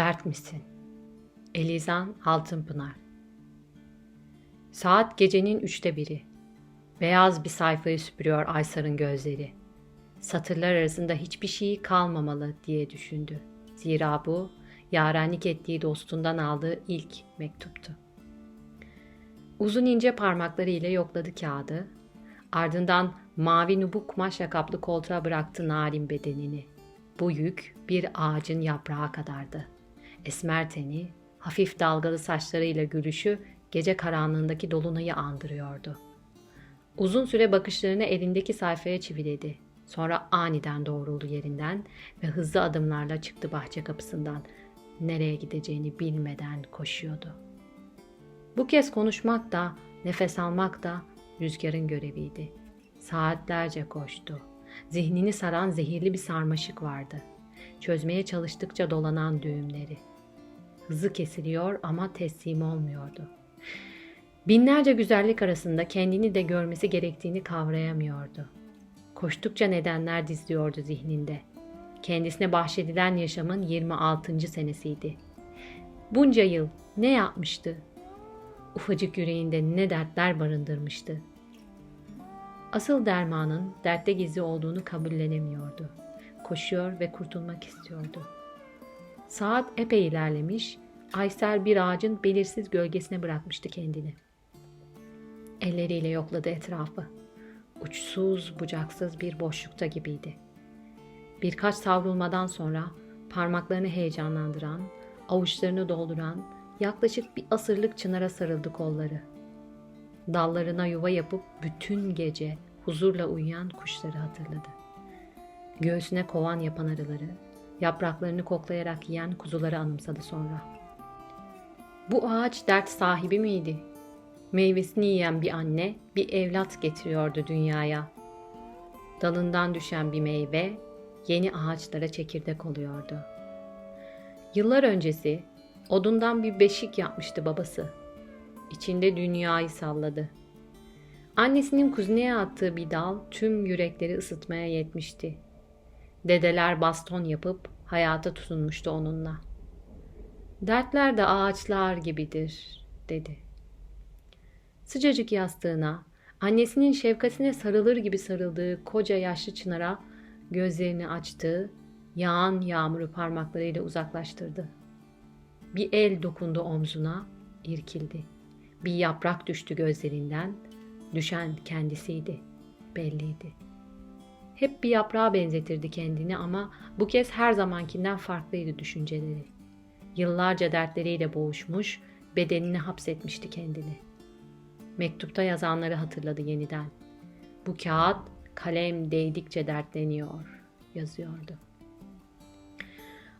Dert misin? Elizan Altınpınar Saat gecenin üçte biri. Beyaz bir sayfayı süpürüyor Aysar'ın gözleri. Satırlar arasında hiçbir şey kalmamalı diye düşündü. Zira bu yarenlik ettiği dostundan aldığı ilk mektuptu. Uzun ince parmakları ile yokladı kağıdı. Ardından mavi nubuk kumaşla kaplı koltuğa bıraktı narin bedenini. Bu yük bir ağacın yaprağı kadardı. Esmer teni, hafif dalgalı saçlarıyla gülüşü gece karanlığındaki dolunayı andırıyordu. Uzun süre bakışlarını elindeki sayfaya çiviledi. Sonra aniden doğruldu yerinden ve hızlı adımlarla çıktı bahçe kapısından. Nereye gideceğini bilmeden koşuyordu. Bu kez konuşmak da, nefes almak da rüzgarın göreviydi. Saatlerce koştu. Zihnini saran zehirli bir sarmaşık vardı. Çözmeye çalıştıkça dolanan düğümleri. Hızı kesiliyor ama teslim olmuyordu. Binlerce güzellik arasında kendini de görmesi gerektiğini kavrayamıyordu. Koştukça nedenler dizliyordu zihninde. Kendisine bahşedilen yaşamın 26. senesiydi. Bunca yıl ne yapmıştı? Ufacık yüreğinde ne dertler barındırmıştı. Asıl dermanın dertte gizli olduğunu kabullenemiyordu. Koşuyor ve kurtulmak istiyordu. Saat epey ilerlemiş, Aysel bir ağacın belirsiz gölgesine bırakmıştı kendini. Elleriyle yokladı etrafı. Uçsuz bucaksız bir boşlukta gibiydi. Birkaç savrulmadan sonra parmaklarını heyecanlandıran, avuçlarını dolduran yaklaşık bir asırlık çınara sarıldı kolları. Dallarına yuva yapıp bütün gece huzurla uyuyan kuşları hatırladı. Göğsüne kovan yapan arıları, yapraklarını koklayarak yiyen kuzuları anımsadı sonra. Bu ağaç dert sahibi miydi? Meyvesini yiyen bir anne, bir evlat getiriyordu dünyaya. Dalından düşen bir meyve, yeni ağaçlara çekirdek oluyordu. Yıllar öncesi odundan bir beşik yapmıştı babası. İçinde dünyayı salladı. Annesinin kuzineye attığı bir dal tüm yürekleri ısıtmaya yetmişti. Dedeler baston yapıp hayata tutunmuştu onunla. Dertler de ağaçlar gibidir, dedi. Sıcacık yastığına, annesinin şefkatine sarılır gibi sarıldığı koca yaşlı çınara gözlerini açtı, yağan yağmuru parmaklarıyla uzaklaştırdı. Bir el dokundu omzuna, irkildi. Bir yaprak düştü gözlerinden, düşen kendisiydi, belliydi. Hep bir yaprağa benzetirdi kendini ama bu kez her zamankinden farklıydı düşünceleri. Yıllarca dertleriyle boğuşmuş, bedenini hapsetmişti kendini. Mektupta yazanları hatırladı yeniden. Bu kağıt kalem değdikçe dertleniyor, yazıyordu.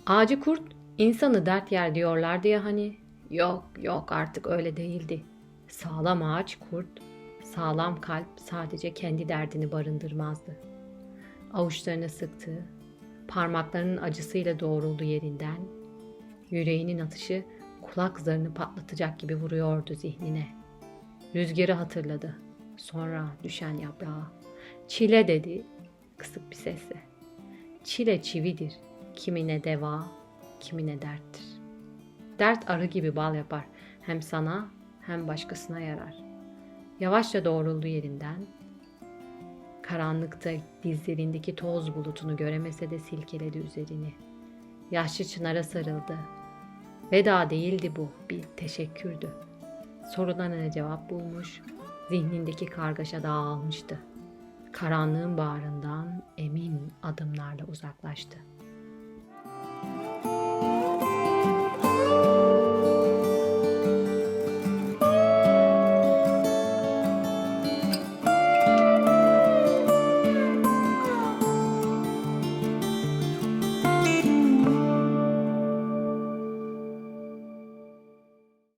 Ağacı kurt insanı dert yer diyorlardı ya hani. Yok yok artık öyle değildi. Sağlam ağaç kurt, sağlam kalp sadece kendi derdini barındırmazdı. Avuçlarını sıktı, parmaklarının acısıyla doğruldu yerinden. Yüreğinin atışı kulak zarını patlatacak gibi vuruyordu zihnine. Rüzgarı hatırladı. Sonra düşen yaprağı. Çile dedi kısık bir sesle. Çile çividir. Kimine deva, kimine derttir. Dert arı gibi bal yapar. Hem sana hem başkasına yarar. Yavaşça doğruldu yerinden. Karanlıkta dizlerindeki toz bulutunu göremese de silkeledi üzerini. Yaşlı çınara sarıldı. Veda değildi bu, bir teşekkürdü. Sorularına cevap bulmuş, zihnindeki kargaşa dağılmıştı. Karanlığın bağrından emin adımlarla uzaklaştı.